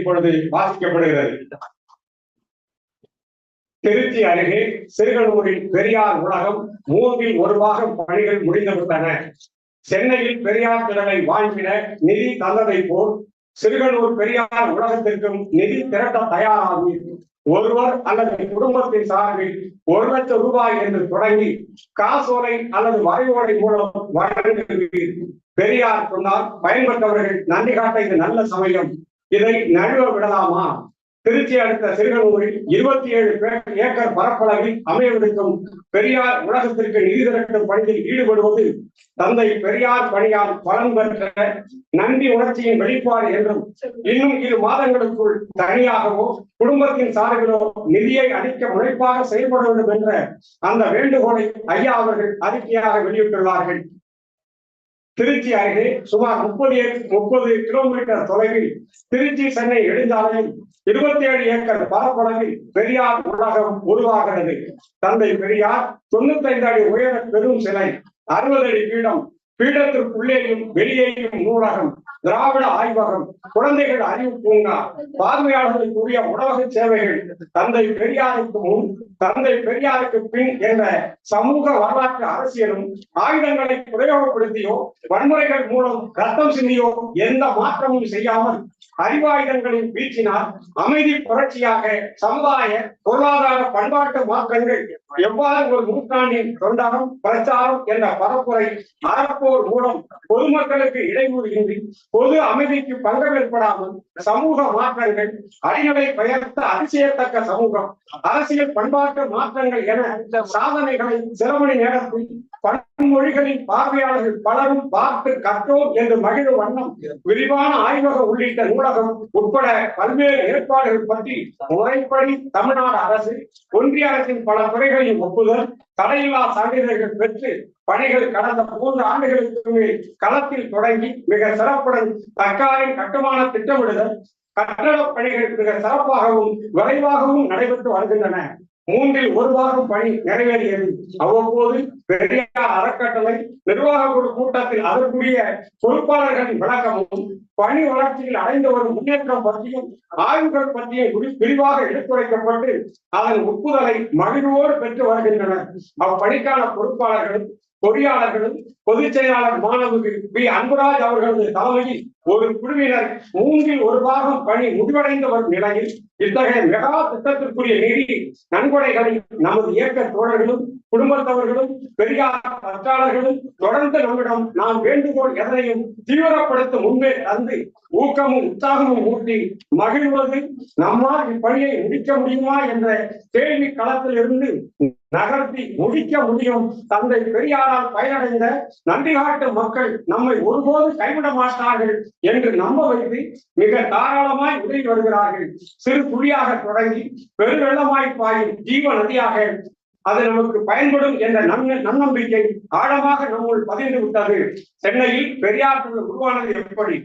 இப்பொழுது வாசிக்கப்படுகிறது. திருச்சி அருகே சிறுகனூரில் பெரியார் உலகம் மூன்றில் ஒரு பாகம் பணிகள் முடிந்துவிட்டன. சென்னையில் பெரியார் திறனை வாங்கிட நிதி தந்ததை போல் சிறுகனூர் பெரியார் உலகத்திற்கும் நிதி திரட்ட தயாராகி ஒருவர் அல்லது குடும்பத்தின் சார்பில் ஒரு லட்சம் ரூபாய் என்று தொடங்கி காசோலை அல்லது வரைவோலை மூலம் வழங்குவீர் பெரியார் சொன்னால் பயன்பட்டவர்கள் நன்றி காட்ட இது நல்ல சமயம். இதை நழுவ விடலாமா? திருச்சி அடுத்த சிறுகனூரில் இருபத்தி ஏழு ஏக்கர் பரப்பளவில் அமையவிருக்கும் பெரியார் உலகத்திற்கு நிதி திரட்டும் பணியில் ஈடுபடுவது தந்தை பெரியார் பணியால் பலன் பெற்ற நன்றி உணர்ச்சியின் வெளிப்பாடு என்றும் இன்னும் இரு மாதங்களுக்குள் தனியாகவோ குடும்பத்தின் சார்பிலோ நிதியை அளிக்க முனைப்பாக செயல்பட வேண்டும் என்ற அந்த வேண்டுகோளை ஐயா அவர்கள் அறிக்கையாக வெளியிட்டுள்ளார்கள். திருச்சி அருகே சுமார் முப்பது முப்பது கிலோமீட்டர் தொலைவில் திருச்சி சென்னை எழுந்தாலையில் இருபத்தி ஏழு ஏக்கர் பரப்பளவில் பெரியார் உலகம் உருவாகிறது. தந்தை பெரியார் தொண்ணூத்தி ஐந்து அடி உயர பெரும் சிலை அறுபது அடி பீடம் பீடத்திற்குள்ளேயும் வெளியேயும் நூலகம் திராவிட ஆய்வகம் குழந்தைகள் அறிவு பூங்கா பார்வையாளர்களுக்குரிய உணவக சேவைகள் தந்தை பெரியாருக்கு முன் தந்தை பெரியாருக்கு பின் என்ற சமூக வரலாற்று அரசியலும் ஆயுதங்களை பிரயோகப்படுத்தியோ வன்முறைகள் மூலம் ரத்தம் சிந்தியோ எந்த மாற்றமும் செய்யாமல் அறிவாயுதங்களின் வீச்சினால் அமைதி புரட்சியாக சமுதாய பொருளாதார பண்பாட்டு மாற்றங்கள் எவ்வாறு ஒரு நூற்றாண்டின் தொண்டகம் பிரச்சாரம் என்ற பரப்புரை அறப்போர் மூலம் பொதுமக்களுக்கு இடையூறின்றி பொது அமைதிக்கு பங்கம் ஏற்படாமல் சமூக மாற்றங்கள் அடிநிலை பெயர்த்த அதிசயத்தக்க சமூகம் அரசியல் பண்பாட்டு மாற்றங்கள் என சாதனைகளை சில மணி நேரத்தில் பன்மொழிகளின் பார்வையாளர்கள் பலரும் பார்த்து கற்றோம் என்று மகிழும் வண்ணம் விரிவான ஆய்வக உள்ளிட்ட நூலகம் உட்பட பல்வேறு ஏற்பாடுகள் பற்றி முறைப்படி தமிழ்நாடு அரசு ஒன்றிய அரசின் பல துறைகளின் ஒப்புதல் தடையில்லா சான்றிதழ்கள் பெற்று பணிகள் கடந்த மூன்று ஆண்டுகளுக்கு மேல் களத்தில் தொடங்கி மிக சிறப்புடன் தற்காலின் கட்டுமான திட்டமிடுதல் கட்டடப் பணிகள் மிக சிறப்பாகவும் விரைவாகவும் நடைபெற்று வருகின்றன. மூன்றில் ஒரு வாரம் பணி நிறைவேறியது. அவ்வப்போது பெரியார் அறக்கட்டளை நிர்வாக குழு கூட்டத்தில் அதற்குரிய பொறுப்பாளர்களின் விளக்கமும் பணி வளர்ச்சியில் அடைந்து வரும் முன்னேற்றம் பற்றியும் ஆய்வுகள் பற்றியும் விரிவாக எடுத்துரைக்கப்பட்டு அதன் ஒப்புதலை மகிழ்வோடு பெற்று வருகின்றனர். அப்பணிக்கான பொறுப்பாளர்களும் பொறியாளர்களும் பொதுச் செயலாளர் மாணவர்கள் பி அன்புராஜ் அவர்களது தலைமையில் ஒரு குழுவினர் மூன்றில் ஒரு பாகம் பணி முடிவடைந்து வரும் நிலையில் இத்தகைய மெகா திட்டத்திற்குரிய நிதி நன்கொடைகளை நமது இயக்க தோழர்களும் குடும்பத்தவர்களும் பெரியார் பற்றாளர்களும் தொடர்ந்து நம்மிடம் நாம் வேண்டுகோள் எதனையும் தீவிரப்படுத்த முன்பே தந்து ஊக்கமும் உற்சாகமும் ஊட்டி மகிழ்வது நம்மால் இப்பணியை முடிக்க முடியுமா என்ற கேள்வி களத்தில் இருந்து நகர்த்தி முடிக்க முடியும். தந்தை பெரியாரால் பயனடைந்த நன்றி காட்டு மக்கள் நம்மை ஒருபோது கைவிட மாட்டார்கள் என்று நம்ப வைத்து மிக தாராளமாய் உதவி வருகிறார்கள். சிறு புள்ளியாக தொடங்கி பெருவெள்ளமாய் பாயும் ஜீவ நதியாக அது நமக்கு பயன்படும் என்ற நன்னம்பிக்கை ஆழமாக நம்முள் பதிந்து விட்டது. சென்னையில் பெரியார் உருவானது எப்படி?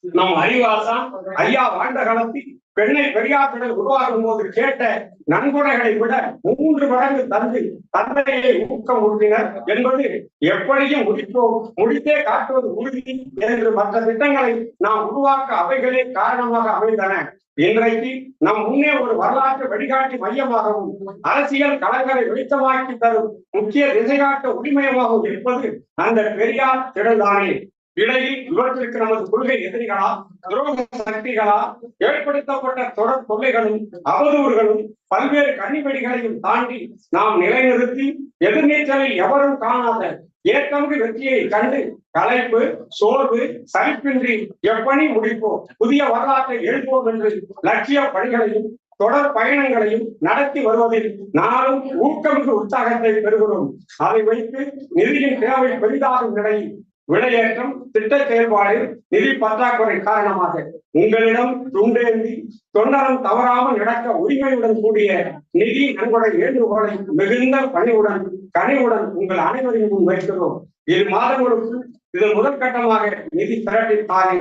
நம் அறிவாசான் ஐயா வாழ்ந்த காலத்தில் பெண்ணை பெரியாற்றுடன் உருவாகும் போது கேட்ட நன்கொடைகளை விட மூன்று மடங்கு தந்து தந்தையை ஊக்கம் ஊட்டினர் என்பது எப்படியும் முடிப்போம் முடித்தே காட்டுவது உறுதி என்று மற்ற திட்டங்களை நாம் உருவாக்க அவைகளே காரணமாக அமைந்தன. இன்றைக்கு நம் முன்னே ஒரு வரலாற்று வழிகாட்டி மையமாகவும் அரசியல் களங்களை வெளிச்சமாக்கி தரும் முக்கிய திசைகாட்ட உரிமையமாகவும் இருப்பது அந்த பெரியார் திடல்தானே. இடையில் இவற்றிற்கு நமது கொள்கை எதிரிகளா துரோக சக்திகளா ஏற்படுத்தப்பட்ட தொடர் தொல்லைகளும் அவதூறுகளும் பல்வேறு கண்ணிவெடிகளையும் தாண்டி நாம் நிலைநிறுத்தி எதிர்நீச்சலில் எவரும் காணாத ஏற்கனவே வெற்றியை கண்டு கலைப்பு சோர்வு சலிப்பின்றி எப்பணி முடிப்போம்? புதிய வரலாற்றை எழுப்போம் என்று லட்சிய பணிகளையும் தொடர் பயணங்களையும் நடத்தி வருவதில் நானும் ஊக்கமிகு உற்சாகத்தை பெறுகிறோம். அதை வைத்து நிதியின் தேவை பெரிதாகும் நிலையில் விலையேற்றம் திட்ட செயல்பாடு நிதி பற்றாக்குறை காரணமாக. உங்களிடம் துண்டேந்தி தொண்டரம் தவறாமல் நடக்க உரிமையுடன் கூடிய நிதி நன்கொடை வேண்டுகோளை மிகுந்த பணிவுடன் கனிவுடன் உங்கள் அனைவரையும் முன் வைக்கிறோம் இரு மாதங்களுக்கு இதன் முதல் கட்டமாக நிதி திரட்டித்தாரே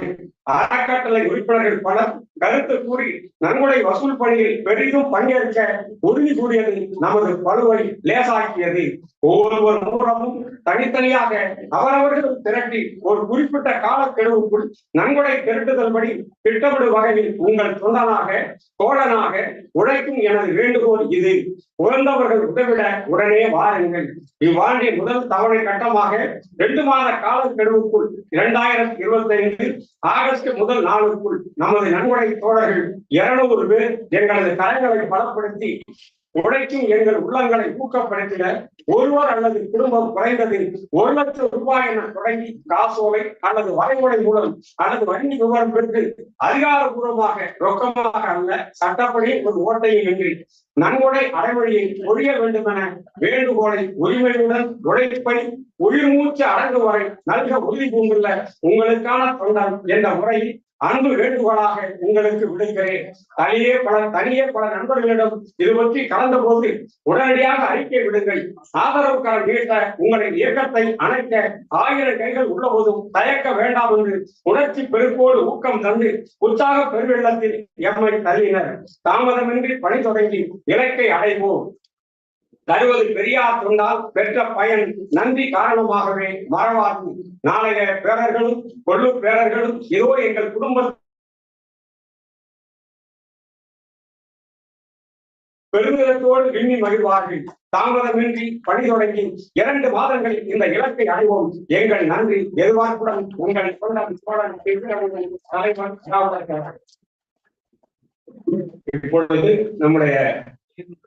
அறக்கட்டளை உறுப்பினர்கள் பலர் கருத்து கூறி நன்கொடை வசூல் பணியில் பெரிதும் பங்கேற்க உறுதி கூறியது நமது பழுவை லேசாக்கியது. ஒவ்வொருவர் மூலமும் தனித்தனியாக அவரவர்கள் திரட்டி ஒரு குறிப்பிட்ட காலக்கெடுவுக்குள் நன்கொடை திரட்டுதல் படி திட்டமிடும் வகையில் உங்கள் தொண்டனாக தோழனாக உழைக்கும் எனது வேண்டுகோள் இது. உழந்தவர்கள் உதவிட உடனே வாருங்கள். இவ்வாண்டின் முதல் தவணை கட்டமாக இரண்டு மாத காலக்கெடுவுக்குள் இரண்டாயிரத்தி இருபத்தி ஐந்து ஆகஸ்ட் முதல் நாளுக்குள் நமது நன்கொடை தோழர்கள் இருநூறு பேர் எங்களது கரங்களை பலப்படுத்தி உழைக்கும் எங்கள் உள்ளங்களை ஊக்கப்படுத்தின ஒருவர் அல்லது குடும்பம் குறைந்தது ஒரு லட்சம் ரூபாய் என தொடங்கி காசோலை அல்லது வரைமுறை மூலம் அல்லது வங்கி விவரம் பெற்று அதிகாரபூர்வமாக ரொக்கமாக அல்ல சட்டப்படி ஒரு ஓட்டையும் இன்றி நன்கொடை அடைமொழியை ஒழிய வேண்டும் என வேண்டுகோளை உரிமையுடன் உழைப்பை உயிர் மூச்சு அடங்கு வரை நல்க உறுதி பூண்டுள்ள உங்களுக்கான தொண்டன் என்ற முறையில் அன்பு வேண்டுகோளாக உங்களுக்கு விடுக்கிறேன். தனியே பல தனியே பல நண்பர்களிடம் இது பற்றி கலந்த போது உடனடியாக அறிக்கை விடுங்கள். ஆதரவு கரம் நீட்ட உங்களின் இயக்கத்தை அணைக்க ஆயிரம் கைகள் உள்ள போதும் தயக்க வேண்டாம் என்று உணர்ச்சி பெருக்கோடு ஊக்கம் தந்து உற்சாக பெருவெள்ளத்தில் எம்மை தள்ளினர். தாமதமின்றி பணி தொடங்கி இலக்கை அடைவோம். தருவது பெரியார் தொண்டால் பெற்ற பயன் நன்றி காரணமாகவே மறவாது நாளைய பேரர்களும் கொள்ளு பேரர்களும் இதோ எங்கள் குடும்ப பெருமிதத்தோடு விண்ணி மகிழ்வார்கள். தாமதமின்றி பணி தொடங்கி இரண்டு மாதங்களில் இந்த இலக்கை அடைவோம். எங்கள் நன்றி எதிர்பார்ப்புடன் உங்கள் தொண்டன் தோழன் தலைவன் தலைவர் இப்பொழுது நம்முடைய